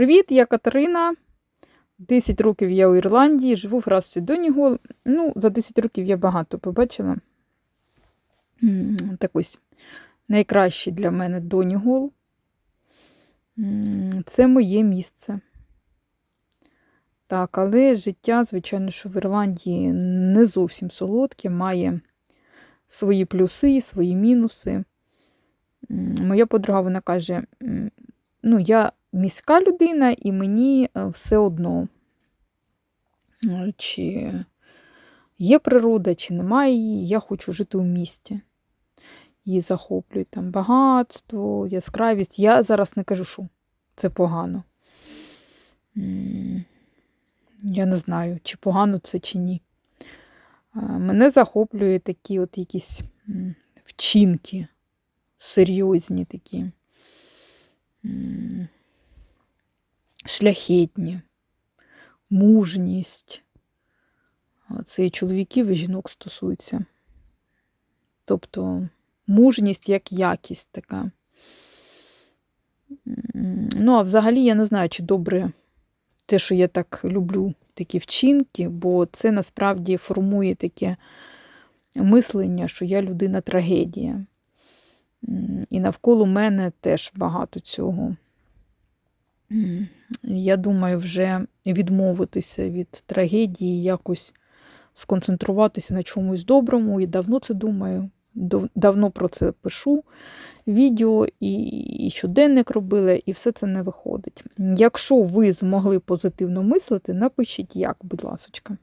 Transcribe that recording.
Привіт, я Катерина. 10 років я у Ірландії, живу в Расті Донігол. Ну, за 10 років я багато побачила. Так ось найкращий для мене Донігол. Це моє місце. Так, але життя, звичайно, що в Ірландії не зовсім солодке, має свої плюси, свої мінуси. Моя подруга вона каже: ну, я міська людина, і мені е, все одно, е, чи є природа, чи немає її, я хочу жити у місті. Її захоплює там багатство, яскравість. Я зараз не кажу, що це погано. Я не знаю, чи погано це, чи ні. Мене захоплює такі от якісь вчинки серйозні такі. Шляхетні, мужність. Це і чоловіків, і жінок стосується. Тобто мужність як якість така. Ну, а взагалі я не знаю, чи добре те, що я так люблю такі вчинки, бо це насправді формує таке мислення, що я людина трагедія. І навколо мене теж багато цього. Я думаю, вже відмовитися від трагедії, якось сконцентруватися на чомусь доброму. І давно це думаю. Давно про це пишу відео і, і щоденник робила, і все це не виходить. Якщо ви змогли позитивно мислити, напишіть як, будь ласка.